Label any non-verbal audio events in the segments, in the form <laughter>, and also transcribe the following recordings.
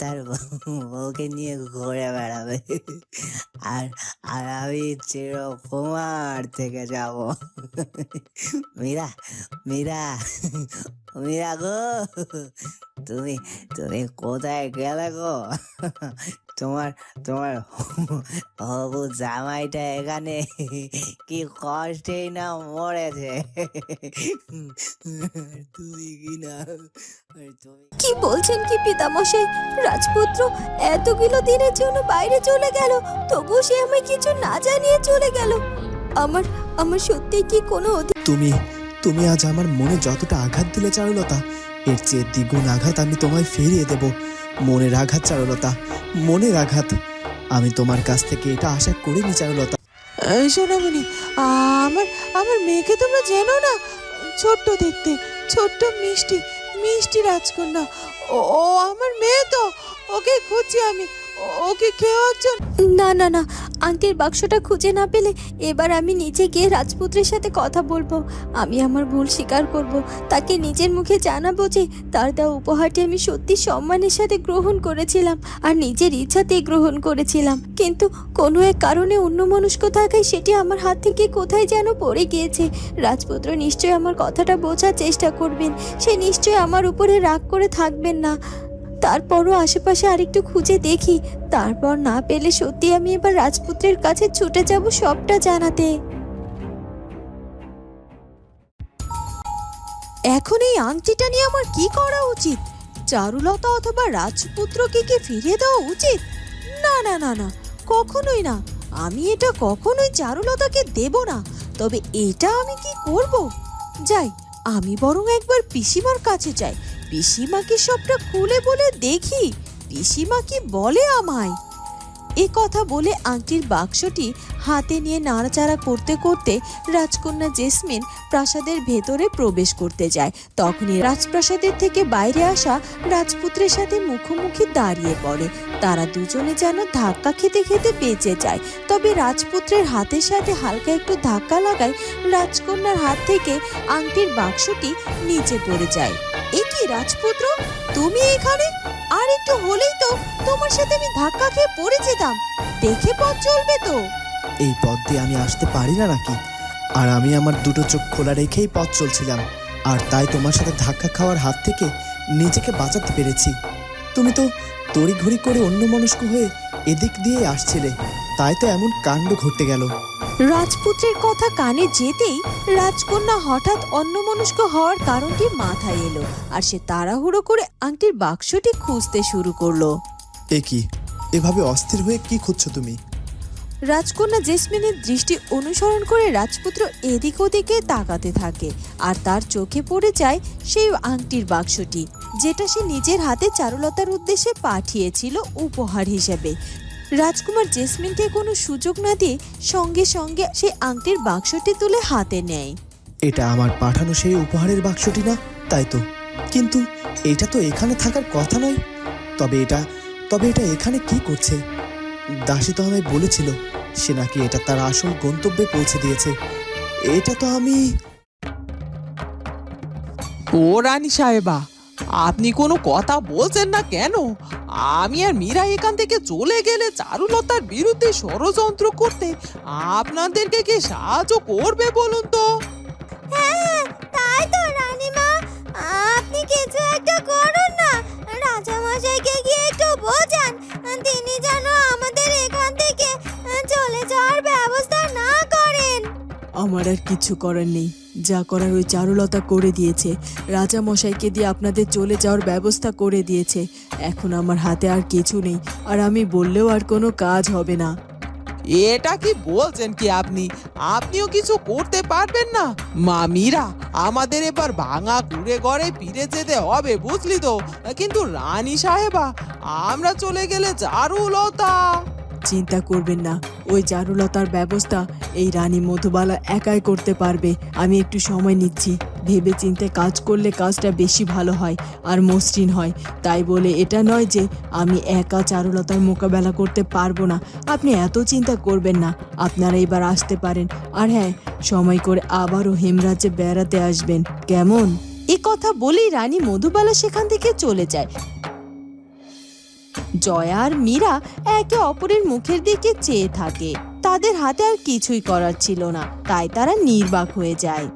তার বউকে নিয়ে ঘুরে বেড়াবে। আর আর আমি চিরকুমার থেকে যাব। মীরা মীরা মীরা গো, তুমি তুমি কোথায় গেলে গো? তোমার তোমার হবু জামাইটা এখানে কি কষ্টেই না মরেছে? তুমি কি না? তুমি কি বলছেন কি পিতামশাই? রাজপুত্র এতগুলো দিনের জন্য বাইরে চলে গেল তবুও সে আমায় কিছু না জানিয়ে চলে গেল। আমার আমার সত্যি কি কোনো অধি- তুমি তুমি আজ আমার মনে যতটা আঘাত দিলে চারুলতা এর চেয়ে দ্বিগুণ আঘাত আমি তোমায় ফিরিয়ে দেব। মনের আঘাত চারুলতা মনের আঘাত। আমি তোমার কাছ থেকে এটা আশা করিনি চারুলতা। এই সোনামণি আমার আমার মেয়েকে তোমরা চেনো না? ছোট্ট দেখতে ছোট্ট মিষ্টি মিষ্টি রাজকন্যা, ও আমার মেয়ে তো, ওকে খুঁজছি আমি ওকে কেউ একজন না না না আংটির বাক্সটা খুঁজে না পেলে এবার আমি নিচে গিয়ে রাজপুত্রের সাথে কথা বলব। আমি আমার ভুল স্বীকার করব। তাকে নিজের মুখে জানাব যে তার দেওয়া উপহারটি আমি সত্যি সম্মানের সাথে গ্রহণ করেছিলাম আর নিজের ইচ্ছাতেই গ্রহণ করেছিলাম। কিন্তু কোনো এক কারণে অন্যমনস্ক থাকায় সেটি আমার হাত থেকে কোথায় যেন পড়ে গিয়েছে। রাজপুত্র নিশ্চয়ই আমার কথাটা বোঝার চেষ্টা করবেন। সে নিশ্চয়ই আমার উপরে রাগ করে থাকবেন না। তারপরও আশেপাশে আরেকটু খুঁজে দেখি। তারপর না পেলে সত্যি আমি এবার রাজপুত্রের কাছে ছুটে যাব সবটা জানাতে। এখন এই আংটিটা নিয়ে আমার কি করা উচিত? চারুলতা অথবা রাজপুত্রকে কি ফিরিয়ে দেওয়া উচিত? না না না না, কখনোই না। আমি এটা কখনোই চারুলতাকে দেব না। তবে এটা আমি কি করব? যাই, আমি বরং একবার পিসিমার কাছে যাই। পিসিমাকে সবটা খুলে বলে দেখি, পিসিমা কি বলে আমায়? এ কথা বলে আংটির বাক্সটি হাতে নিয়ে নাড়াচাড়া করতে করতে রাজকন্যা জেসমিন প্রাসাদের ভেতরে প্রবেশ করতে যায়। তখনই রাজপ্রাসাদের থেকে বাইরে আসা রাজপুত্রের সাথে মুখোমুখি দাঁড়িয়ে পড়ে। তারা দুজনে যেন ধাক্কা খেতে খেতে বেঁচে যায়। তবে রাজপুত্রের হাতের সাথে হালকা একটু ধাক্কা লাগায় রাজকন্যার হাত থেকে আংটির বাক্সটি নিচে পড়ে যায়। রাজপুত্র? তুমি এখানে? আর একটু হলেই তো তোমার সাথে আমি ধাক্কা খেয়ে পড়ে যেতাম দেখে পথ চলবে তো। এই পথ দিয়ে আমি আসতে পারি না নাকি? আর আমি আমার দুটো চোখ খোলা রেখেই পথ চলছিলাম। আর তাই তোমার সাথে ধাক্কা খাওয়ার হাত থেকে নিজেকে বাঁচাতে পেরেছি। তুমি তো তড়িঘড়ি করে অন্য মনস্ক হয়ে এদিক দিয়ে আসছিলে। তাই তো এমন কাণ্ড ঘটে গেল। রাজপুত্রের কথা কানে যেতেই রাজকন্যা হঠাৎ অন্যমনস্ক হওয়ার কারণটি মাথায় এলো আর সে তাড়াহুড়ো করে আংটির বাক্সটি খুঁজতে শুরু করল। এ কি? এভাবে অস্থির হয়ে কি খুঁজছো তুমি? রাজকন্যা জেসমিনের দৃষ্টি অনুসরণ করে রাজপুত্র এদিক ওদিকে তাকাতে থাকে আর তার চোখে পড়ে যায় সেই আংটির বাক্সটি যেটা সে নিজের হাতে চারুলতার উদ্দেশ্যে পাঠিয়েছিল উপহার হিসেবে। রাজকুমার জেসমিনকে কোনো সুযোগ না দিয়ে সঙ্গে সঙ্গে সেই আংটির বাক্সটি তুলে হাতে নেয়। এটা আমার পাঠানো সেই উপহারের বাক্সটি না তাই তো। কিন্তু এটা তো এখানে থাকার কথা নয়। তবে এটা তবে এটা এখানে কি করছে? দাসী তো আমায় বলেছিল সে নাকি এটা তার আসল গন্তব্যে পৌঁছে দিয়েছে। এটা তো আমি ও রানী সাহেবা আপনি কোনো কথা বলছেন না কেন? আমি আর মীরা এখান থেকে চলে গেলে চারুলতার বিরুদ্ধে ষড়যন্ত্র করতে আপনাদেরকে কি সাহায্য করবে বলুন তো? হ্যাঁ তাই আপনি কিছু একটা করুন না। রাজামশাইকে গিয়ে একটু বোঝান। তিনি যেন আমার আর কিছু করার নেই। যা করার ওই চারুলতা করে দিয়েছে। রাজা মশাইকে দিয়ে আপনাদের চলে যাওয়ার ব্যবস্থা করে দিয়েছে। এখন আমার হাতে আর কিছু নেই। আর আমি বললেও আর কোনো কাজ হবে না। এটা কি বলছেন কি আপনি? আপনিও কিছু করতে পারবেন না? মা মীরা, আমাদের এবার ভাঙা কুড়ে ঘরে ফিরে যেতে হবে, বুঝলি তো? কিন্তু রানী সাহেবা, আমরা চলে গেলে চারুলতা চিন্তা করবেন না। ওই চারুলতার ব্যবস্থা এই রানী মধুবালা একাই করতে পারবে। আমি একটু সময় নিচ্ছি। ভেবে চিন্তে কাজ করলে কাজটা বেশি ভালো হয় আর মসৃণ হয়। তাই বলে এটা নয় যে আমি একা চারুলতার মোকাবেলা করতে পারব না। আপনি এত চিন্তা করবেন না। আপনারা এবার আসতে পারেন। আর হ্যাঁ সময় করে আবারও হেমরাজ্যে বেড়াতে আসবেন। কেমন? এ কথা বলেই রানী মধুবালা সেখান থেকে চলে যায়। জয়া আর মীরা একে অপরের মুখের দিকে চেয়ে থাকে। তাদের হাতে আর কিছুই করার ছিল না, তাই তারা নির্বাক হয়ে যায়।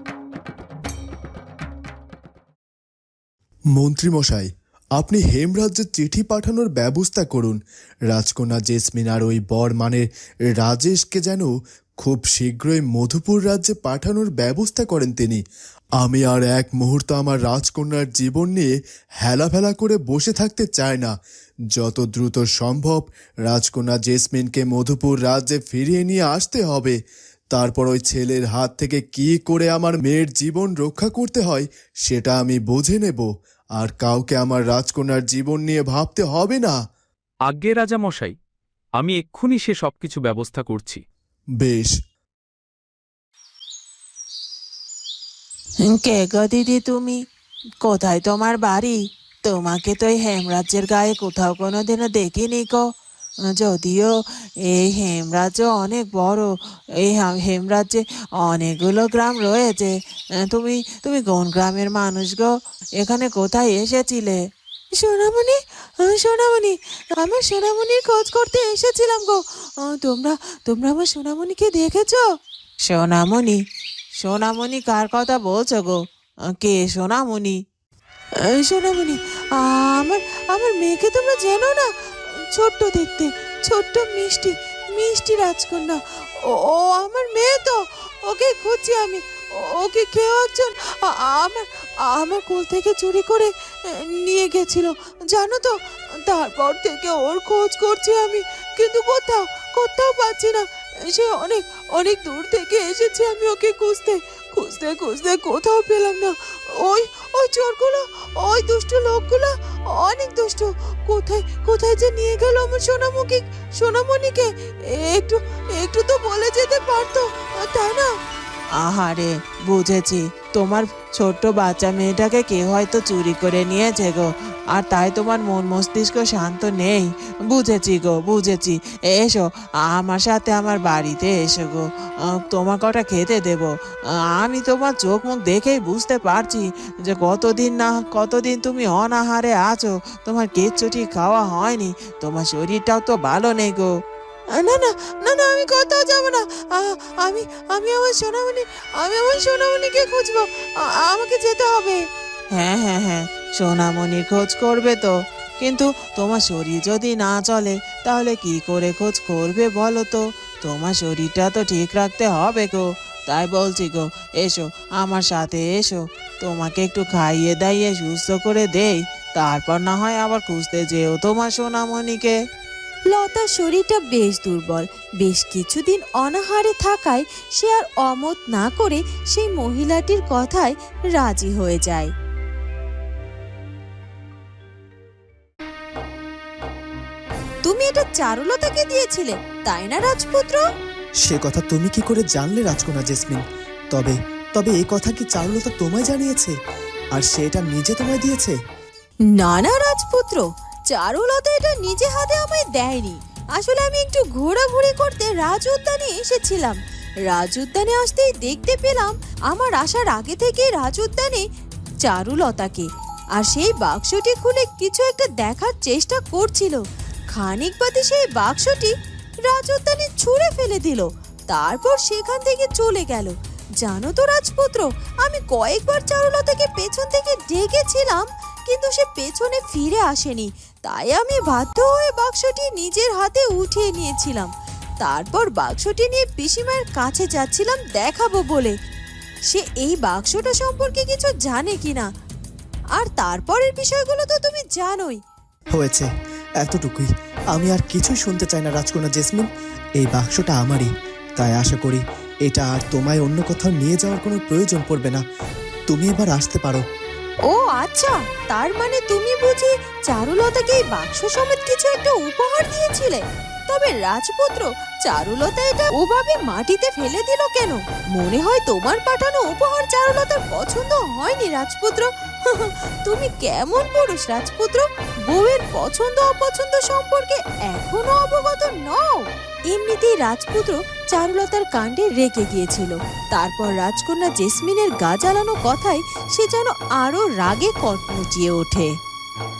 মন্ত্রীমশাই, আপনি হেমরাজ্যে চিঠি পাঠানোর ব্যবস্থা করুন। রাজকন্যা জেসমিন আর ওই বর মানে রাজেশকে যেন খুব শীঘ্রই মধুপুর রাজ্যে পাঠানোর ব্যবস্থা করেন তিনি। আমি আর এক মুহূর্ত আমার রাজকন্যার জীবন নিয়ে হেলাফেলা করে বসে থাকতে চাই না। যত দ্রুত সম্ভব রাজকন্যা জেসমিনকে মধুপুর রাজ্যে ফিরিয়ে নিয়ে আসতে হবে। তারপর ওই ছেলের হাত থেকে কি করে আমার মেয়ের জীবন রক্ষা করতে হয়, সেটা আমি বুঝে নেব। আর কাউকে আমার রাজকন্যার জীবন নিয়ে ভাবতে হবে না। আজ্ঞে রাজা মশাই আমি এক্ষুনি সে সবকিছু ব্যবস্থা করছি। বেশ। কে গো দিদি তুমি? কোথায় তোমার বাড়ি? তোমাকে তো এই হেমরাজ্যের গায়ে কোথাও কোনোদিনও দেখিনি গো। যদিও এই হেমরাজ্য অনেক বড়, এই হেমরাজ্যে অনেকগুলো গ্রাম রয়েছে। তুমি তুমি কোন গ্রামের মানুষ গো? এখানে কোথায় এসেছিলে? সোনামণি সোনামণি আমার সোনামণির খোঁজ করতে এসেছিলাম গো। তোমরা তোমরা আমার সোনামণিকে দেখেছ? সোনামণি সোনামণি কার কথা বলছো গো? কে সোনামণি? সোনামণি আমার আমার মেয়েকে তোমরা চেনো না? ছোট্ট দেখতে ছোট্ট মিষ্টি মিষ্টি রাজকন্যা। ও আমার মেয়ে তো ওকে খুঁজছি আমি। ওকে কেউ একজন আমার আমার কোল থেকে চুরি করে নিয়ে গেছিল, জানো তো? তারপর থেকে ওর খোঁজ করছি আমি, কিন্তু কোথাও কোথাও পাচ্ছি না। সে অনেক অনেক দূর থেকে এসেছি আমি ওকে খুঁজতে খুঁজতে খুঁজতে কোথাও পেলাম না। ওই ওই চোরগুলো, ওই দুষ্ট লোকগুলো অনেক দুষ্ট। কোথায় কোথায় যে নিয়ে গেল আমার সোনামুখী, সোনামণিকে? একটু একটু তো বলে যেতে পারতো তাই না। আহারে, বুঝেছি। তোমার ছোট্ট বাচ্চা মেয়েটাকে কেউ হয়তো চুরি করে নিয়েছে গো। আর তাই তোমার মন মস্তিষ্ক শান্ত নেই। বুঝেছি গো, বুঝেছি। এসো, আমার সাথে আমার বাড়িতে এসো গো। তোমার কটা খেতে দেব। আমি তোমার চোখ মুখ দেখেই বুঝতে পারছি যে কতদিন না, কতদিন তুমি অনাহারে আছো। তোমার কিচ্ছুটি খাওয়া হয়নি। তোমার শরীরটাও তো ভালো নেই গো। না না না না, আমি কোথাও যাব না। আমি আমি আমার সোনামণি, আমি আমার সোনামণিকে খুঁজবো। আমাকে যেতে হবে। হ্যাঁ হ্যাঁ হ্যাঁ সোনামণির খোঁজ করবে তো। কিন্তু তোমার শরীর যদি না চলে, তাহলে কি করে খোঁজ করবে বলো তো? তোমার শরীরটা তো ঠিক রাখতে হবে গো। তাই বলছি গো, এসো, আমার সাথে এসো। তোমাকে একটু খাইয়ে দাইয়ে সুস্থ করে দেই। তারপর না হয় আবার খুঁজতে যেও তোমার সোনামণিকে। লতার শরীরটা বেশ দুর্বল। বেশ কিছুদিন অনাহারে থাকায় সে আর অমত না করে সেই মহিলাটির কথায় রাজি হয়ে যায়। তুমি এটা চারুলতাকে দিয়েছিলে তাই না রাজপুত্র? সে কথা তুমি কি করে জানলে রাজকন্যা জেসমিন? তবে তবে এই কথা কি চারুলতা তোমায় জানিয়েছে? আর সে এটা নিজে তোমায় দিয়েছে? না না রাজপুত্র চারুলতা এটা নিজে হাতে আমায় দেয়নি। আসলে আমি একটু ঘোরাঘুরি করতে রাজ উদ্যানে এসেছিলাম। রাজ উদ্যানে আসতেই দেখতে পেলাম আমার আসার আগে থেকে রাজ উদ্যানে চারুলতাকে। আর সেই বাক্সটি খুলে কিছু একটা দেখার চেষ্টা করছিল। খানিক বাদে সেই বাক্সটি রাজ উদ্যানে ছুঁড়ে ফেলে দিল। তারপর সেখান থেকে চলে গেল। জানো তো রাজপুত্র, আমি কয়েকবার চারুলতাকে পেছন থেকে ডেকেছিলাম কিন্তু সে পেছনে ফিরে আসেনি। তাই আমি বাধ্য হয়ে বাক্সটি নিজের হাতে উঠিয়ে নিয়েছিলাম। তারপর বাক্সটি নিয়ে পিসিমার কাছে যাচ্ছিলাম দেখাবো বলে। সে এই বাক্সটা সম্পর্কে কিছু জানে কিনা? আর তারপরের বিষয়গুলো তো তুমি জানোই। হয়েছে। এতটুকুই। আমি আর কিছু শুনতে চাই না, রাজকন্যা জেসমিন। এই বাক্সটা আমারই। তাই আশা করি এটা আর তোমায় অন্য কোথাও নিয়ে যাওয়ার কোনো প্রয়োজন পড়বে না। তুমি এবার আসতে পারো। ও আচ্ছা তার মানে তুমি বুঝি চারুলতাকে এই বাক্স সমেত কিছু একটা উপহার দিয়েছিলে? তবে রাজপুত্র, চারুলতা এটা ওভাবে মাটিতে ফেলে দিল কেন? মনে হয় তোমার পাঠানো উপহার চারুলতার পছন্দ হয়নি, রাজপুত্র। <laughs> তুমি কেমন পুরুষ, রাজপুত্র? বউয়ের পছন্দ, অপছন্দ সম্পর্কে এখনও অবগত নও। এমনিতেই রাজপুত্র চারুলতার কাণ্ডে রেগে গিয়েছিল। তারপর রাজকন্যা জেসমিনের গা জ্বালানো কথায় সে যেন আরও রাগে কটমুচিয়ে ওঠে।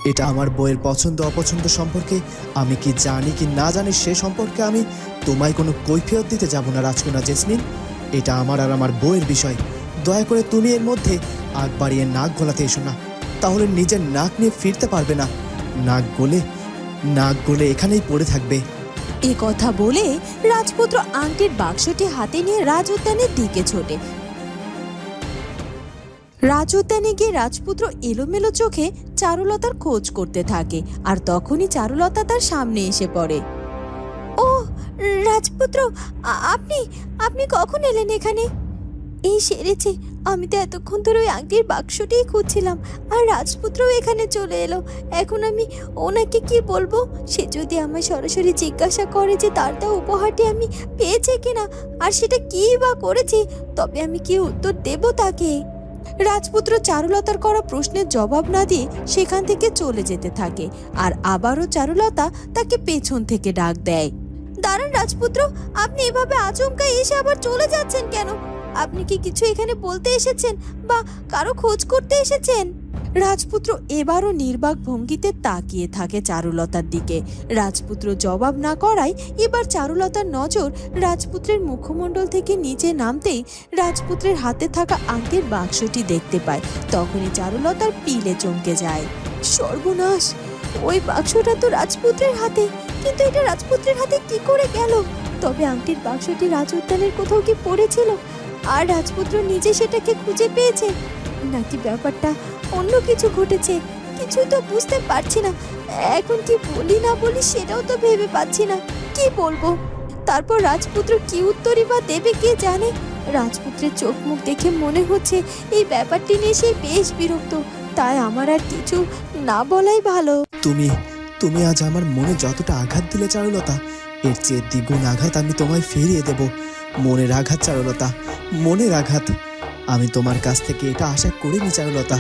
এটা আমার বইয়ের পছন্দ, অপছন্দ সম্পর্কে আমি কি জানি কি না জানি সে সম্পর্কে আমি তোমায় কোনো কৈফিয়ত দিতে যাব না, রাজকন্যা জেসমিন। এটা আমার আর আমার বইয়ের বিষয়। দয়া করে তুমি এর মধ্যে আগ বাড়িয়ে নাক গলাতে এসো না। তাহলে নিজের নাক নিয়ে ফিরতে পারবে না। নাক গলে নাক গলে এখানেই পড়ে থাকবে। এ কথা বলে রাজপুত্র আংটির বাক্সটি হাতে নিয়ে রাজ উদ্যানের দিকে ছোটে। রাজ উদ্যানে গিয়ে রাজপুত্র এলোমেলো চোখে চারুলতার খোঁজ করতে থাকে আর তখনই চারুলতা তার সামনে এসে পড়ে। ও, রাজপুত্র আপনি আপনি কখন এলেন এখানে? এই সেরেছে, আমি তো এতক্ষণ ধরে ওই আগের বাক্সটিই খুঁজছিলাম, আর রাজপুত্রও এখানে চলে এলো। এখন আমি ওনাকে কি বলব? সে যদি আমায় সরাসরি জিজ্ঞাসা করে যে তার দেওয়া উপহারটি আমি পেয়েছে কিনা, আর সেটা কী বা করেছি, তবে আমি কি উত্তর দেব তাকে? রাজপুত্র চারুলতার করা প্রশ্নের জবাব না দিয়ে সেখান থেকে চলে যেতে থাকে, আর আবারও চারুলতা তাকে পেছন থেকে ডাক দেয়। দাঁড়ান রাজপুত্র, আপনি এভাবে আচমকা এসে আবার চলে যাচ্ছেন কেন? আপনি কি কিছু এখানে বলতে এসেছেন বা কারও খোঁজ করতে এসেছেন? রাজপুত্র এবারও নির্বাক ভঙ্গিতে তাকিয়ে থাকে চারুলতার দিকে। রাজপুত্র জবাব না করায় এবার চারুলতার নজর রাজপুত্রের মুখমণ্ডল থেকে নিচে নামতেই রাজপুত্রের হাতে থাকা আংটির বাক্সটি দেখতে পায়। তখনই চারুলতার পিলে চমকে যায়। সর্বনাশ! ওই বাক্সটা তো রাজপুত্রের হাতে। কিন্তু এটা রাজপুত্রের হাতে কি করে গেল? তবে আংটির বাক্সটি রাজ উদ্যানের কোথাও কি পড়েছিল? আর রাজপুত্র নিজে সেটাকে খুঁজে পেয়েছে। নাকি ব্যাপারটা অন্য কিছু ঘটেছে? কিছুই তো বুঝতে পারছি না। এখন কি বলি না বলি সেটাও তো ভেবে পাচ্ছি না। কি বলব? তারপর রাজপুত্র কি উত্তরই বা দেবে কে জানে? রাজপুত্রের চোখ মুখ দেখে মনে হচ্ছে এই ব্যাপারটি নিয়ে সে বেশ বিরক্ত। তাই আমার আর কিছু না বলাই ভালো। তুমি তুমি আজ আমার মনে যতটা আঘাত দিলে চারুলতা, এর চেয়ে দ্বিগুণ আঘাত আমি তোমায় ফিরিয়ে দেব। মনের আঘাত, চারুলতা। মনের আঘাত। আমি তোমার কাছ থেকে এটা আশা করিনি, চারুলতা।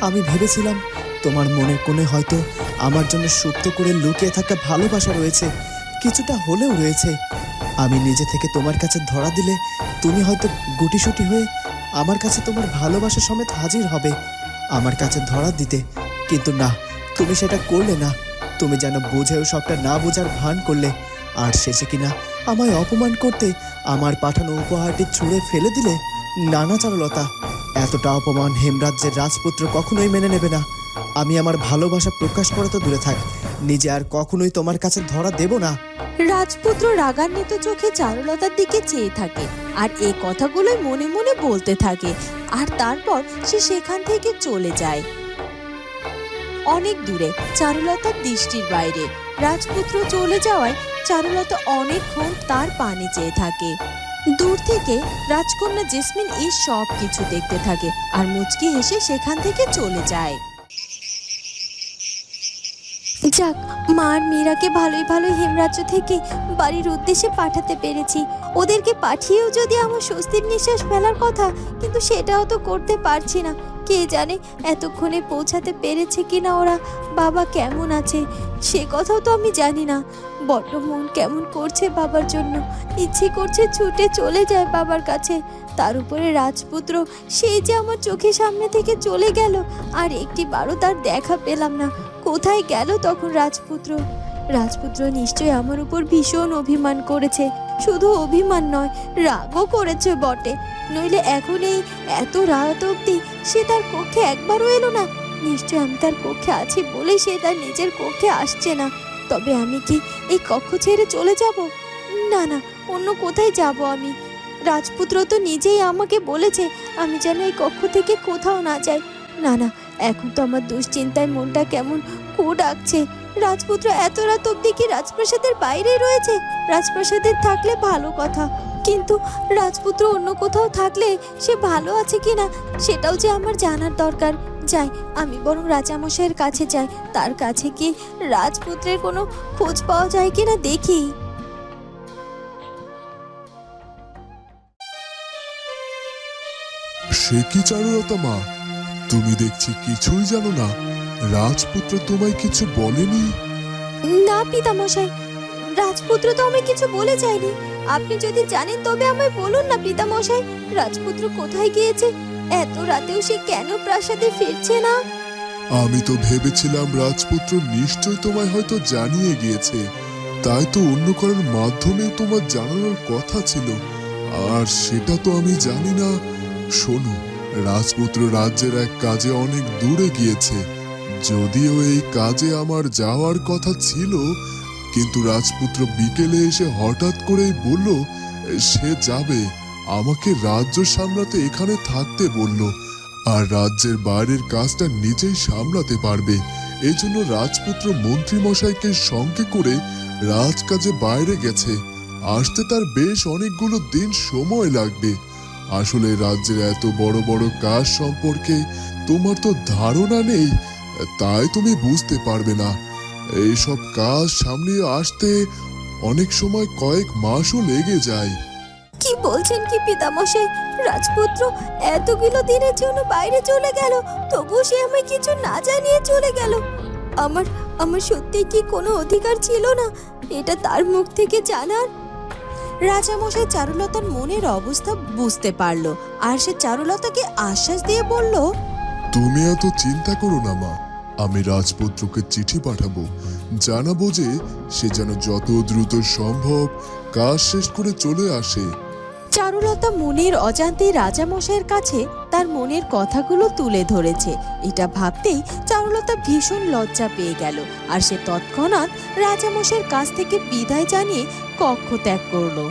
আমি ভেবেছিলাম তোমার মনের কোণে হয়তো আমার জন্য সুপ্ত করে লুকিয়ে থাকা ভালোবাসা রয়েছে, কিছুটা হলেও রয়েছে। আমি নিজে থেকে তোমার কাছে ধরা দিলে তুমি হয়তো গুটিসুটি হয়ে আমার কাছে তোমার ভালোবাসা সমেত হাজির হবে, আমার কাছে ধরা দিতে। কিন্তু না, তুমি সেটা করলে না। তুমি যেন বুঝেও সবটা না বোঝার ভান করলে। আর শেষে কিনা আমায় অপমান করতে আমার পাঠানো উপহারটি ছুঁড়ে ফেলে দিলে নানা চারুলতা। এতটা অপমান হেমরাজ্যের রাজপুত্র কখনোই মেনে নেবে না। আমি আমার ভালোবাসা প্রকাশ করে তো দূরে থাক। নিজে আর কখনোই তোমার কাছে ধরা দেব না। রাজপুত্র রাগান্বিত চোখে চারুলতার দিকে চেয়ে থাকে আর এই কথাগুলোই মনে মনে বলতে থাকে। আর তারপর সে সেখান থেকে চলে যায়। অনেক দূরে চারুলতার দৃষ্টির বাইরে। রাজপুত্র চলে যাওয়ায় চারুলতা অনেকক্ষণ তার পানে চেয়ে থাকে। দূর থেকে রাজকন্যা জেসমিন এই সব কিছু দেখতে থাকে আর মুচকি হেসে সেখান থেকে চলে যায়। যাক, মা আর মীরাকে ভালোই ভালো হেমরাজ্য থেকে বাড়ির উদ্দেশ্যে পাঠাতে পেরেছি। ওদেরকে পাঠিয়েও যদি আমার স্বস্তির নিঃশ্বাস ফেলার কথা, কিন্তু সেটাও তো করতে পারছি না। কে জানে এতক্ষণে পৌঁছাতে পেরেছে কিনা ওরা? বাবা কেমন আছে? সে কথাও তো আমি জানি না। বড্ড মন কেমন করছে বাবার জন্য। ইচ্ছে করছে ছুটে চলে যায় বাবার কাছে। তার উপরে রাজপুত্র সেই যে আমার চোখের সামনে থেকে চলে গেল। আর একটি বারও তার দেখা পেলাম না। কোথায় গেল তখন রাজপুত্র? রাজপুত্র নিশ্চয়ই আমার উপর ভীষণ অভিমান করেছে। শুধু অভিমান নয়, রাগও করেছে বটে। নইলে এখন এই এত রাত অবধি সে তার কক্ষে একবারও এলো না। নিশ্চয় আমি তার কক্ষে আছি বলে সে তার নিজের কক্ষে আসছে না। তবে আমি কি এই কক্ষ ছেড়ে চলে যাব? না না, অন্য কোথায় যাব আমি? রাজপুত্র তো নিজেই আমাকে বলেছে আমি যেন এই কক্ষ থেকে কোথাও না যাই। না না, এখন তো আমার দুশ্চিন্তায় মনটা কেমন কু ডাকছে। রাজপুত্র এত রাত অব্দি কি রাজপ্রাসাদের বাইরে রয়েছে? রাজপ্রাসাদের থাকলে ভালো কথা। কিন্তু রাজপুত্র অন্য কোথাও থাকলে সে ভালো আছে কি না সেটাও যে আমার জানার দরকার। যাই, আমি বরং রাজামশাইয়ের কাছে যাই। তার কাছে কি রাজপুত্রের কোনো খোঁজ পাওয়া যায় কিনা দেখি। সে কি চারুলতা মা? তুমি দেখছি কিছুই জানো না। রাজপুত্র তোমায় কিছু বলেনি? না পিতামশাই। রাজপুত্র তো আমায় কিছু বলে যায়নি। আপনি যদি জানেন তবে আমায় বলুন না পিতামশাই। রাজপুত্র কোথায় গিয়েছে? এত রাতেও সে কেন প্রাসাদে ফিরছে না? আমি তো ভেবেছিলাম রাজপুত্র নিশ্চয় তোমায় হয়তো জানিয়ে গিয়েছে। তাই তো অন্য কারোর মাধ্যমে তোমার জানানোর কথা ছিল। আর সেটা তো আমি জানি না। শোনো রাজপুত্র রাজ্যের এক কাজে অনেক দূরে গিয়েছে। যদিও এই কাজে আমার যাওয়ার কথা ছিল, কিন্তু রাজপুত্র বিকেলে এসে হঠাৎ করেই বলল, সে যাবে। আমাকে রাজ্য সামলাতে এখানে থাকতে বলল, আর রাজ্যের বাইরের কাজটা নিজেই সামলাতে পারবে। এজন্য রাজপুত্র মন্ত্রী মশাইকে সঙ্গে করে রাজকাজে বাইরে গেছে। আসতে তার বেশ অনেকগুলো দিন সময় লাগবে। আসলে রাজ্যের এত বড় বড় কাজ সম্পর্কে তোমার তো ধারণা নেই। তাই তুমি বুঝতে পারবে না। এইসব কাজ সামনে আসতে অনেক সময় কয়েক মাসও লেগে যায়। কি বলছেন কি পিতামশাই? রাজপুত্র এতগুলো দিনের জন্য বাইরে চলে গেল তবু সে আমায় কিছু না জানিয়ে চলে গেল। আমার আমার সত্যি কি কোনো অধিকার ছিল না? এটা তার মুখ থেকে জানার? রাজামশাই চারুলতার মনের অবস্থা বুঝতে পারল আর সে চারুলতাকে আশ্বাস দিয়ে বলল তুমি এত চিন্তা করো না মা। আমি রাজপুত্রকে চিঠি পাঠাবো। জানাব যে সে যেন যত দ্রুত সম্ভব কাজ শেষ করে চলে আসে। চারুলতা মনের অজান্তেই রাজামশাইয়ের কাছে তার মনের কথাগুলো তুলে ধরেছে। এটা ভাবতেই চারুলতা ভীষণ লজ্জা পেয়ে গেল। আর সে তৎক্ষণাৎ রাজামশাইয়ের কাছ থেকে বিদায় জানিয়ে কক্ষ ত্যাগ করল।